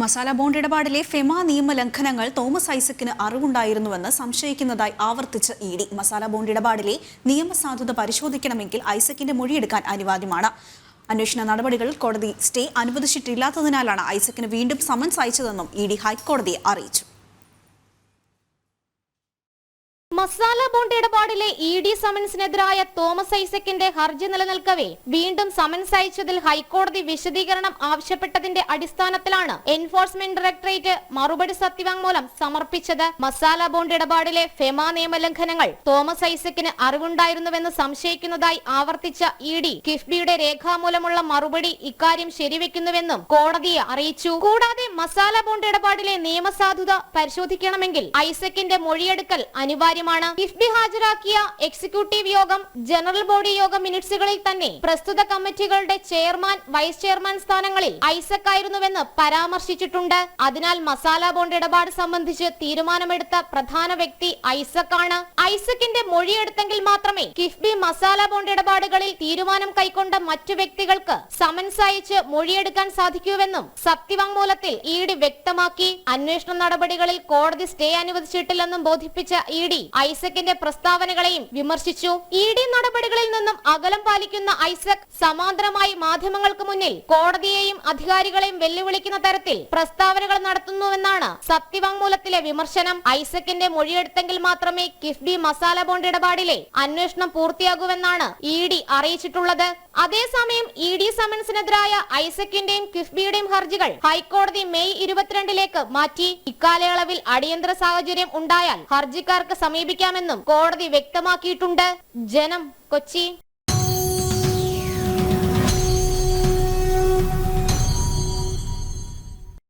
Masala bond ഇടപാടിലെ FEMA നിയമ ലംഘനങ്ങൾ തോമസ് ഐസക്കിന് അറിവുണ്ടായിരുന്നുവെന്ന് സംശയിക്കുന്നതായി ആവർത്തിച്ച് ഇ ഡി. മസാല ബോണ്ട് ഇടപാടിലെ നിയമസാധുത പരിശോധിക്കണമെങ്കിൽ ഐസക്കിന്റെ മൊഴിയെടുക്കാൻ അനിവാര്യമാണ്. അന്വേഷണ നടപടികൾ കോടതി സ്റ്റേ അനുവദിച്ചിട്ടില്ലാത്തതിനാലാണ് ഐസക്കിന് വീണ്ടും സമൻസ് അയച്ചതെന്നും ഇ ഡി ഹൈക്കോടതിയെ അറിയിച്ചു. മസാല ബോണ്ട് ഇടപാടിലെ ഇ ഡി സമൻസിനെതിരായ തോമസ് ഐസക്കിന്റെ ഹർജി നിലനിൽക്കവേ. വീണ്ടും സമൻസ് അയച്ചതിൽ ഹൈക്കോടതി വിശദീകരണം ആവശ്യപ്പെട്ടതിന്റെ അടിസ്ഥാനത്തിലാണ് എൻഫോഴ്സ്മെന്റ് ഡയറക്ടറേറ്റ് മറുപടി സത്യവാങ്മൂലം സമർപ്പിച്ചത്. മസാല ബോണ്ട് ഇടപാടിലെ ഫെമ നിയമലംഘനങ്ങൾ തോമസ് ഐസക്കിന് അറിവുണ്ടായിരുന്നുവെന്ന് സംശയിക്കുന്നതായി ആവർത്തിച്ച ഇ ഡി കിഫ്ബിയുടെ രേഖാമൂലമുള്ള മറുപടി ഇക്കാര്യം ശരിവെക്കുന്നുവെന്നും കോടതിയെ അറിയിച്ചു. കൂടാതെ മസാല ബോണ്ട് ഇടപാടിലെ നിയമസാധുത പരിശോധിക്കണമെങ്കിൽ ഐസക്കിന്റെ മൊഴിയെടുക്കൽ അനിവാര്യമാണ്. കിഫ്ബി ഹാജരാക്കിയ എക്സിക്യൂട്ടീവ് യോഗം ജനറൽ ബോഡി യോഗ മിനിറ്റ്സുകളിൽ തന്നെ പ്രസ്തുത കമ്മിറ്റികളുടെ ചെയർമാൻ വൈസ് ചെയർമാൻ സ്ഥാനങ്ങളിൽ ഐസക് ആയിരുന്നുവെന്ന് പരാമർശിച്ചിട്ടുണ്ട്. അതിനാൽ മസാല ബോണ്ട് ഇടപാട് സംബന്ധിച്ച് തീരുമാനമെടുത്ത പ്രധാന വ്യക്തി ഐസക് ആണ്. ഐസക്കിന്റെ മൊഴിയെടുത്തെങ്കിൽ മാത്രമേ കിഫ്ബി മസാല ബോണ്ട് ഇടപാടുകളിൽ തീരുമാനം കൈക്കൊണ്ട മറ്റു വ്യക്തികൾക്ക് സമൻസ് അയച്ച് മൊഴിയെടുക്കാൻ സാധിക്കൂവെന്നും സത്യവാങ്മൂലത്തിൽ ഇ ഡി വ്യക്തമാക്കി. അന്വേഷണ നടപടികളിൽ കോടതി സ്റ്റേ അനുവദിച്ചിട്ടില്ലെന്നും ബോധിപ്പിച്ച ഇ ഡി ഐസക്കിന്റെ പ്രസ്താവനകളെയും വിമർശിച്ചു. ഇ ഡി നടപടികളിൽ നിന്നും അകലം പാലിക്കുന്ന ഐസക് സമാന്തരമായി മാധ്യമങ്ങൾക്ക് മുന്നിൽ കോടതിയെയും അധികാരികളെയും വെല്ലുവിളിക്കുന്ന തരത്തിൽ പ്രസ്താവനകൾ നടത്തുന്നുവെന്നാണ് സത്യവാങ്മൂലത്തിലെ വിമർശനം. ഐസക്കിന്റെ മൊഴിയെടുത്തെങ്കിൽ മാത്രമേ കിഫ്ബി മസാല ബോണ്ട് ഇടപാടിലെ അന്വേഷണം പൂർത്തിയാകൂവെന്നാണ് ഇ ഡി അറിയിച്ചിട്ടുള്ളത്. അതേസമയം ഇ ഡി സമൻസിനെതിരായ ഐസക്കിന്റെയും കിഫ്ബിയുടെയും ഹർജികൾ ഹൈക്കോടതി മെയ് ഇരുപത്തിരണ്ടിലേക്ക് മാറ്റി. ഇക്കാലയളവിൽ അടിയന്തര സാഹചര്യം ഉണ്ടായാൽ ഹർജിക്കാർക്ക് സമീപിക്കാമെന്നും കോടതി വ്യക്തമാക്കിയിട്ടുണ്ട്. ജനം കൊച്ചി.